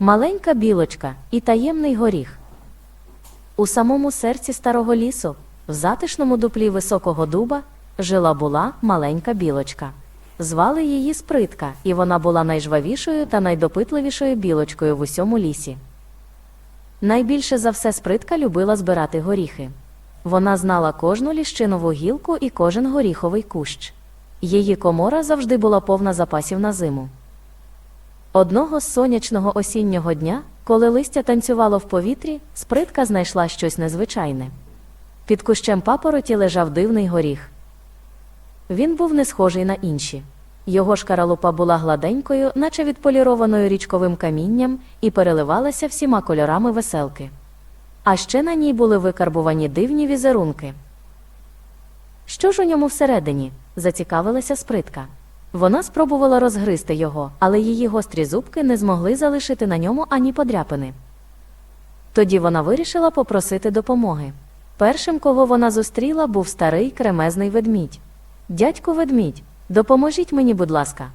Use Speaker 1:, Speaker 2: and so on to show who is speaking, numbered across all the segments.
Speaker 1: Маленька білочка і таємний горіх. У самому серці старого лісу, в затишному дуплі високого дуба, жила була маленька білочка. Звали її Спритка, і вона була найжвавішою та найдопитливішою білочкою в усьому лісі. Найбільше за все спритка любила збирати горіхи. Вона знала кожну ліщинову гілку і кожен горіховий кущ. Її комора завжди була повна запасів на зиму. Одного сонячного осіннього дня, коли листя танцювало в повітрі, спритка знайшла щось незвичайне. Під кущем папороті лежав дивний горіх. Він був не схожий на інші. Його шкаралупа була гладенькою, наче відполірованою річковим камінням, і переливалася всіма кольорами веселки. А ще на ній були викарбувані дивні візерунки. Що ж у ньому всередині? зацікавилася спритка. Вона спробувала розгризти його, але її гострі зубки не змогли залишити на ньому ані подряпини. Тоді вона вирішила попросити допомоги. Першим, кого вона зустріла, був старий кремезний ведмідь. Дядьку ведмідь, допоможіть мені, будь ласка.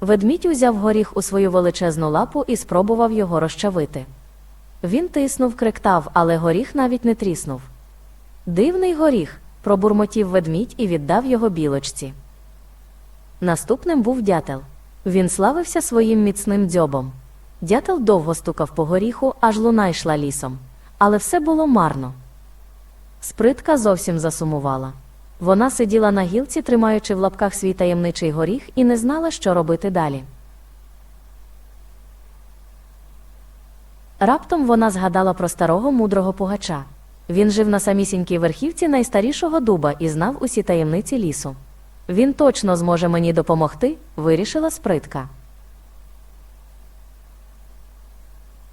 Speaker 1: Ведмідь узяв горіх у свою величезну лапу і спробував його розчавити. Він тиснув, криктав, але горіх навіть не тріснув. Дивний горіх, пробурмотів ведмідь і віддав його білочці. Наступним був дятел. Він славився своїм міцним дзьобом. Дятел довго стукав по горіху, аж луна йшла лісом. Але все було марно. Спритка зовсім засумувала. Вона сиділа на гілці, тримаючи в лапках свій таємничий горіх, і не знала, що робити далі. Раптом вона згадала про старого мудрого пугача. Він жив на самісінькій верхівці найстарішого дуба і знав усі таємниці лісу. Він точно зможе мені допомогти, вирішила спритка.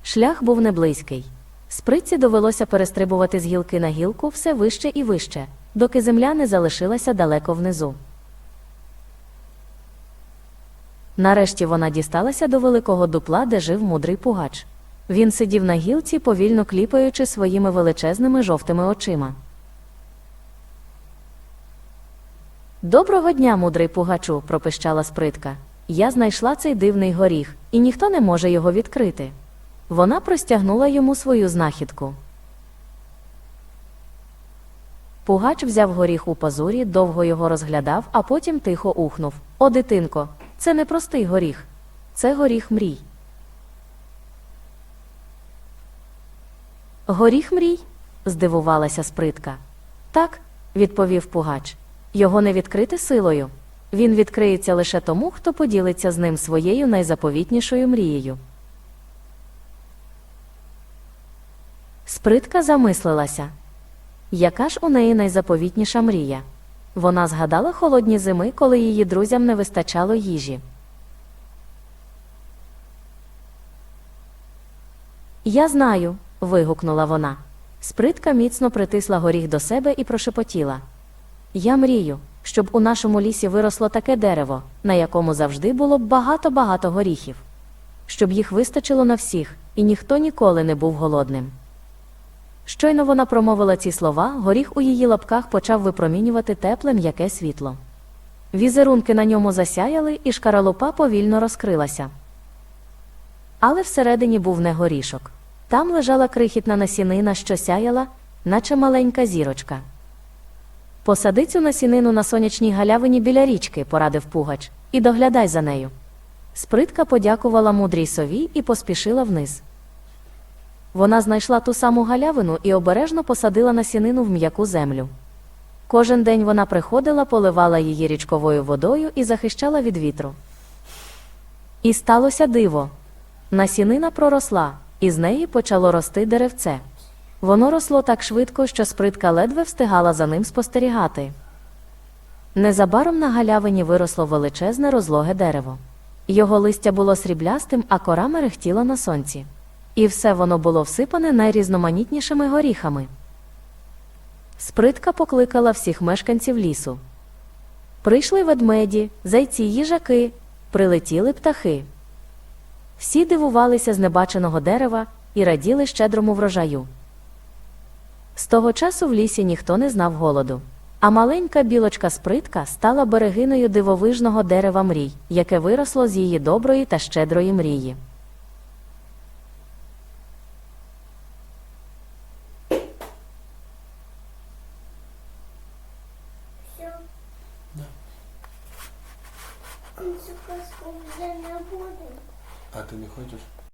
Speaker 1: Шлях був неблизький. Спритці довелося перестрибувати з гілки на гілку все вище і вище, доки земля не залишилася далеко внизу. Нарешті вона дісталася до великого дупла, де жив мудрий пугач. Він сидів на гілці, повільно кліпаючи своїми величезними жовтими очима. Доброго дня, мудрий пугачу, пропищала спритка. Я знайшла цей дивний горіх, і ніхто не може його відкрити. Вона простягнула йому свою знахідку. Пугач взяв горіх у пазурі, довго його розглядав, а потім тихо ухнув. О, дитинко, це не простий горіх, це горіх мрій. Горіх мрій? здивувалася спритка. Так, відповів пугач. Його не відкрити силою. Він відкриється лише тому, хто поділиться з ним своєю найзаповітнішою мрією. Спритка замислилася. Яка ж у неї найзаповітніша мрія? Вона згадала холодні зими, коли її друзям не вистачало їжі. Я знаю. вигукнула вона. Спритка міцно притисла горіх до себе і прошепотіла. Я мрію, щоб у нашому лісі виросло таке дерево, на якому завжди було б багато-багато горіхів, щоб їх вистачило на всіх, і ніхто ніколи не був голодним. Щойно вона промовила ці слова, горіх у її лапках почав випромінювати тепле м'яке світло. Візерунки на ньому засяяли, і шкаралупа повільно розкрилася. Але всередині був не горішок. Там лежала крихітна насінина, що сяяла, наче маленька зірочка. Посади цю насінину на сонячній галявині біля річки, порадив пугач, і доглядай за нею. Спритка подякувала мудрій сові і поспішила вниз. Вона знайшла ту саму галявину і обережно посадила насінину в м'яку землю. Кожен день вона приходила, поливала її річковою водою і захищала від вітру. І сталося диво. Насінина проросла, і з неї почало рости деревце. Воно росло так швидко, що спритка ледве встигала за ним спостерігати. Незабаром на галявині виросло величезне розлоге дерево. Його листя було сріблястим, а кора мерехтіла на сонці. І все воно було всипане найрізноманітнішими горіхами. Спритка покликала всіх мешканців лісу. Прийшли ведмеді, зайці їжаки, прилетіли птахи. Всі дивувалися з небаченого дерева і раділи щедрому врожаю. З того часу в лісі ніхто не знав голоду. А маленька білочка спритка стала берегиною дивовижного дерева мрій, яке виросло з її доброї та щедрої мрії.
Speaker 2: А ти не хочеш?